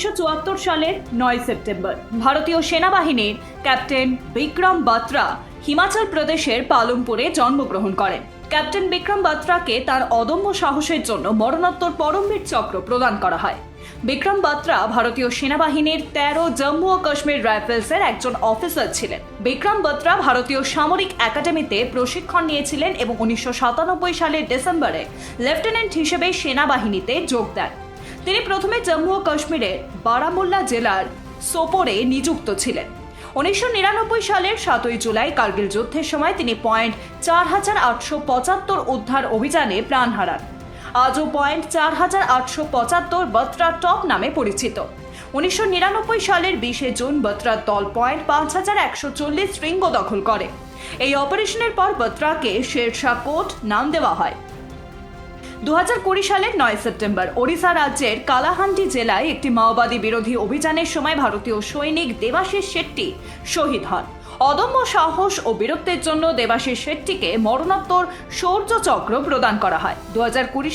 উনিশশো সালের নয় সেপ্টেম্বর। ভারতীয় সেনাবাহিনীর ক্যাপ্টেন বিক্রম বাত্রা হিমাচল প্রদেশের পালমপুরে জন্মগ্রহণ করেন। ক্যাপ্টেন বিক্রম বাত্রাকে তার অদম্য সাহসের জন্য মরণোত্তর পরমবীর চক্র প্রদান করা হয়। বিক্রম বাত্রা ভারতীয় সেনাবাহিনীর তেরো জম্মু ও কাশ্মীর রাইফেলসের একজন অফিসার ছিলেন। বিক্রম বাত্রা ভারতীয় সামরিক একাডেমিতে প্রশিক্ষণ নিয়েছিলেন এবং উনিশশো সাতানব্বই সালের ডিসেম্বরে লেফটেন্যান্ট হিসেবে সেনাবাহিনীতে যোগ দেন। তিনি প্রথমে জম্মু ও কাশ্মীরের বারামুল্লা জেলার সোপোরে নিযুক্ত ছিলেন। উনিশশো নিরানব্বই সালের সাতই জুলাই কার্গিল যুদ্ধের সময় তিনি পয়েন্ট চার হাজার আটশো পঁচাত্তর উদ্ধার অভিযানে প্রাণ হারান। আজও পয়েন্ট চার হাজার আটশো পঁচাত্তর বত্রা টপ নামে পরিচিত। উনিশশো নিরানব্বই সালের বিশে জুন বত্রার দল পয়েন্ট পাঁচ হাজার একশো চল্লিশ শৃঙ্গ দখল করে। এই অপারেশনের পর বত্রাকে শেরশাহ কোট নাম দেওয়া হয়। দু কুড়ি সালের নয় সেপ্টেম্বর, ওড়িশা রাজ্যের কালাহান্ডি জেলায় একটি মাওবাদী বিরোধী অভিযানের সময় ভারতীয় সৈনিক দেবাশিস শেট্টি শহীদ হন। অদম্য সাহস ও বীরত্বের জন্য দেবাশিস শেট্টিকে মরণোত্তর শৌর্য চক্র প্রদান করা হয় দু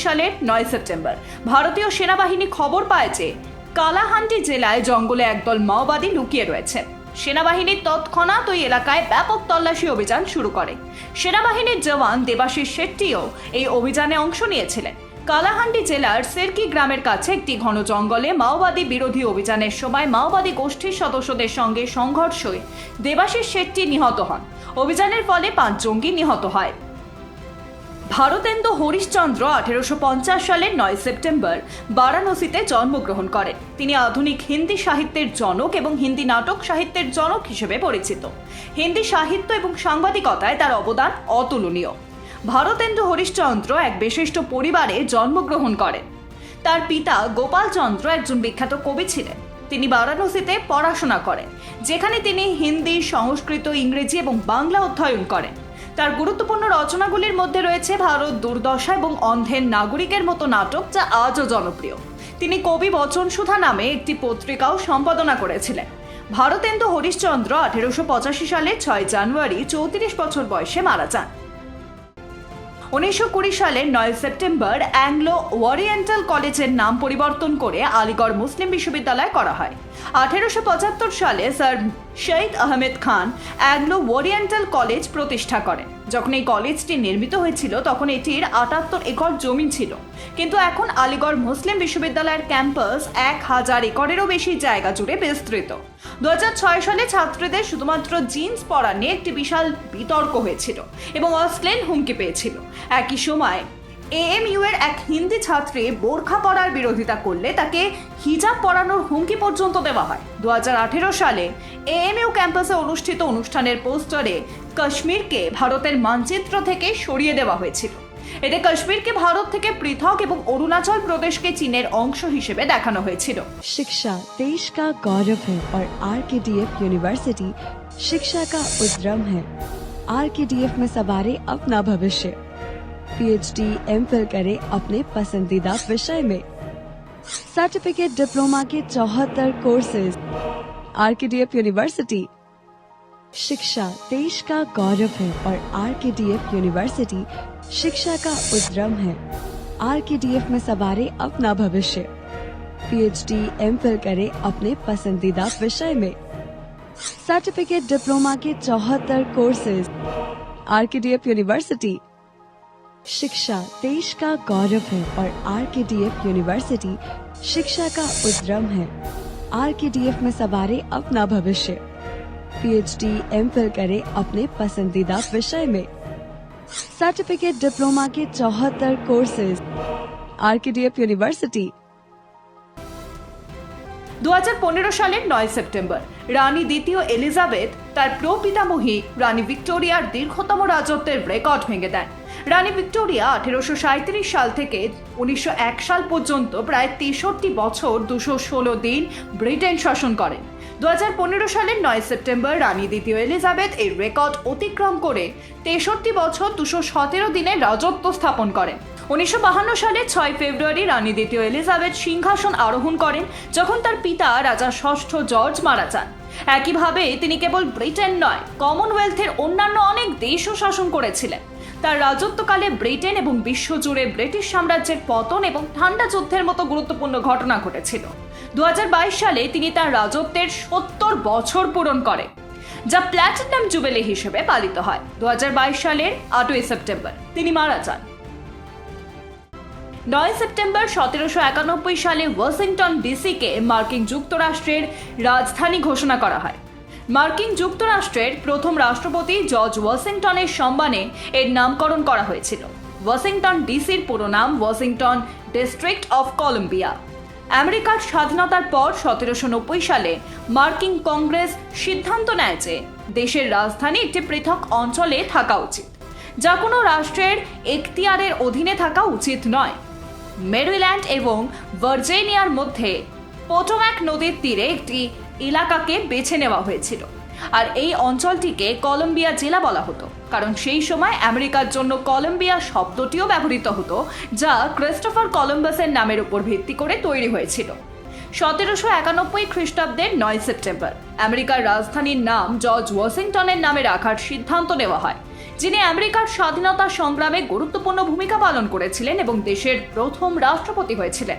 সালের নয় সেপ্টেম্বর। ভারতীয় সেনাবাহিনী খবর পায় যে কালাহান্ডি জেলায় জঙ্গলে একদল মাওবাদী লুকিয়ে রয়েছে। সেনাবাহিনী তৎক্ষণাৎ ওই এলাকায় ব্যাপক তল্লাশি অভিযান শুরু করে। সেনাবাহিনীর জওয়ান দেবাশিস শেট্টিও এই অভিযানে অংশ নিয়েছিলেন। কালাহান্ডি জেলার সেরকি গ্রামের কাছে একটি ঘন জঙ্গলে মাওবাদী বিরোধী অভিযানের সময় মাওবাদী গোষ্ঠীর সদস্যদের সঙ্গে সংঘর্ষে দেবাশিস শেট্টি নিহত হন। অভিযানের ফলে পাঁচ জঙ্গি নিহত হয়। ভারতেন্দু হরিশচন্দ্র আঠেরোশো পঞ্চাশ সালের নয় সেপ্টেম্বর বারাণসীতে জন্মগ্রহণ করেন। তিনি আধুনিক হিন্দি সাহিত্যের জনক এবং হিন্দি নাটক সাহিত্যের জনক হিসেবে পরিচিত। হিন্দি সাহিত্য এবং সাংবাদিকতায় তার অবদান অতুলনীয়। ভারতেন্দু হরিশচন্দ্র এক বিশিষ্ট পরিবারে জন্মগ্রহণ করেন। তার পিতা গোপালচন্দ্র একজন বিখ্যাত কবি ছিলেন। তিনি বারাণসীতে পড়াশোনা করেন, যেখানে তিনি হিন্দি, সংস্কৃত, ইংরেজি এবং বাংলা অধ্যয়ন করেন। তার গুরুত্বপূর্ণ রচনাগুলির মধ্যে রয়েছে ভারত দুর্দশা এবং অন্ধের নাগরিকের মতো নাটক যা আজও জনপ্রিয়। তিনি কবি বচন সুধা নামে একটি পত্রিকাও সম্পাদনা করেছিলেন। ভারতেন্দু হরিশ্চন্দ্র আঠেরোশো পঁচাশি সালে ছয় জানুয়ারি চৌত্রিশ বছর বয়সে মারা যান। উনিশশো কুড়ি সালের নয় সেপ্টেম্বর অ্যাংলো ওরিয়েন্টাল কলেজের নাম পরিবর্তন করে আলিগড় মুসলিম বিশ্ববিদ্যালয় করা হয়। আঠেরোশো পঁচাত্তর সালে Sir Shahid Ahmed Khan Anglo Oriental College প্রতিষ্ঠা করেন। যখন এই কলেজটি নির্মিত হয়েছিল, তখন এটির আটাত্তর একর জমি ছিল। কিন্তু এখন আলিগড় মুসলিম বিশ্ববিদ্যালয়ের ক্যাম্পাস এক হাজার একরেরও বেশি জায়গা জুড়ে বিস্তৃত। দু হাজার ছয় সালে ছাত্রীদের শুধুমাত্র জিন্স পরা নিয়ে একটি বিশাল বিতর্ক হয়েছিল এবং অশ্লীল হুমকি পেয়েছিল। একই সময় এএমইউ এর এক হিন্দি ছাত্রী বোরখা পরার বিরোধিতা করলে তাকে হিজাব পরানোর হুমকি পর্যন্ত দেওয়া হয় দু সালে এএমইউ ক্যাম্পাসে অনুষ্ঠিত অনুষ্ঠানের পোস্টারে কাশ্মীরকে ভারতের মানচিত্র থেকে সরিয়ে দেওয়া হয়েছিল এতে কাশ্মীরকে ভারত থেকে পৃথক এবং অরুণাচল প্রদেশকে চীনের অংশ হিসেবে দেখানো হয়েছিল शिक्षा देश का गौरव है और are K D F university शिक्षा का उद्यम है आर के डी एफ में सवारे अपना भविष्य पीएचडी एम फिल करे अपने पसंदीदा विषय में। सर्टिफिकेट डिप्लोमा के चौहत्तर कोर्सेज एफ़ यूनिवर्सिटी शिक्षा देश का गौरव है और are K D F University शिक्षा का उद्रम है। आर के डी एफ़ में सवारे अपना भविष्य। पीएचडी एम फिल करे अपने पसंदीदा विषय में। सर्टिफिकेट डिप्लोमा के चौहत्तर courses R K D F University शिक्षा देश का गौरव है और are K D F university शिक्षा का उद्यम है आर के डी एफ में सवारे अपना भविष्य पीएचडी एम फिल करे अपने पसंदीदा विषय में सर्टिफिकेट डिप्लोमा के चौहत्तर courses R K D F university দু সালের নয় সেপ্টেম্বর রানী দ্বিতীয় এলিজাবেথ তার প্রপিতামহী রানী ভিক্টোরিয়ার দীর্ঘতম রাজত্বের রেকর্ড ভেঙে দেন রানী ভিক্টোরিয়া আঠেরোশো সাঁত্রিশ সাল থেকে উনিশশো এক সাল পর্যন্ত প্রায় তেষট্টি বছর দুশো ষোলো দিন ব্রিটেন শাসন করেন। দু হাজার পনেরো সালের নয় সেপ্টেম্বর রানী দ্বিতীয় এলিজাবেথ এই রেকর্ড অতিক্রম করে তেষট্টি বছর দুশো সতেরো দিনে রাজত্ব স্থাপন করেন। উনিশশো বাহান্ন সালে ছয় ফেব্রুয়ারি রানী দ্বিতীয় এলিজাবেথ সিংহাসন আরোহণ করেন, যখন তার পিতা রাজা ষষ্ঠ জর্জ মারা যান। একইভাবে তিনি কেবল ব্রিটেন নয়, কমনওয়েলথের অন্যান্য অনেক দেশও শাসন করেছিলেন। তার রাজত্বকালে ব্রিটেন এবং বিশ্বজুড়ে ব্রিটিশ সাম্রাজ্যের পতন এবং ঠান্ডা যুদ্ধের মতো গুরুত্বপূর্ণ ঘটনা ঘটেছিল। দু হাজার বাইশ সালে তিনি তার রাজত্বের সত্তর বছর পূরণ করেন, যা প্ল্যাটিনাম জুবেলি হিসেবে পালিত হয়। দু হাজার বাইশ সালের আটই সেপ্টেম্বর তিনি মারা যান। নয় সেপ্টেম্বর সতেরোশো একানব্বই সালে ওয়াশিংটন ডিসিকে মার্কিন যুক্তরাষ্ট্রের রাজধানী ঘোষণা করা হয়। মার্কিন যুক্তরাষ্ট্রের প্রথম রাষ্ট্রপতি জর্জ ওয়াশিংটনের সম্মানে এর নামকরণ করা হয়েছিল। ওয়াশিংটন ডিসির পুরো নাম ওয়াশিংটন ডিস্ট্রিক্ট অফ কলম্বিয়া। আমেরিকার স্বাধীনতার পর সতেরোশো নব্বই সালে মার্কিন কংগ্রেস সিদ্ধান্ত নেয় যে দেশের রাজধানী একটি পৃথক অঞ্চলে থাকা উচিত, যা কোনো রাষ্ট্রের এখতিয়ারের অধীনে থাকা উচিত নয়। মেরিল্যান্ড এবং ভার্জেনিয়ার মধ্যে পোটোম্যাক নদীর তীরে একটি এলাকাকে বেছে নেওয়া হয়েছিল। আর এই অঞ্চলটিকে কলম্বিয়া জেলা বলা হতো। কারণ সেই সময় আমেরিকার জন্য কলম্বিয়া শব্দটিও ব্যবহৃত হতো, যা ক্রিস্টোফার কলম্বাসের নামের উপর ভিত্তি করে তৈরি হয়েছিল। সতেরোশো একানব্বই খ্রিস্টাব্দের নয় সেপ্টেম্বর, আমেরিকার রাজধানীর নাম জর্জ ওয়াশিংটনের নামে রাখার সিদ্ধান্ত নেওয়া হয়, যিনি আমেরিকার স্বাধীনতা সংগ্রামে গুরুত্বপূর্ণ ভূমিকা পালন করেছিলেন এবং দেশের প্রথম রাষ্ট্রপতি হয়েছিলেন।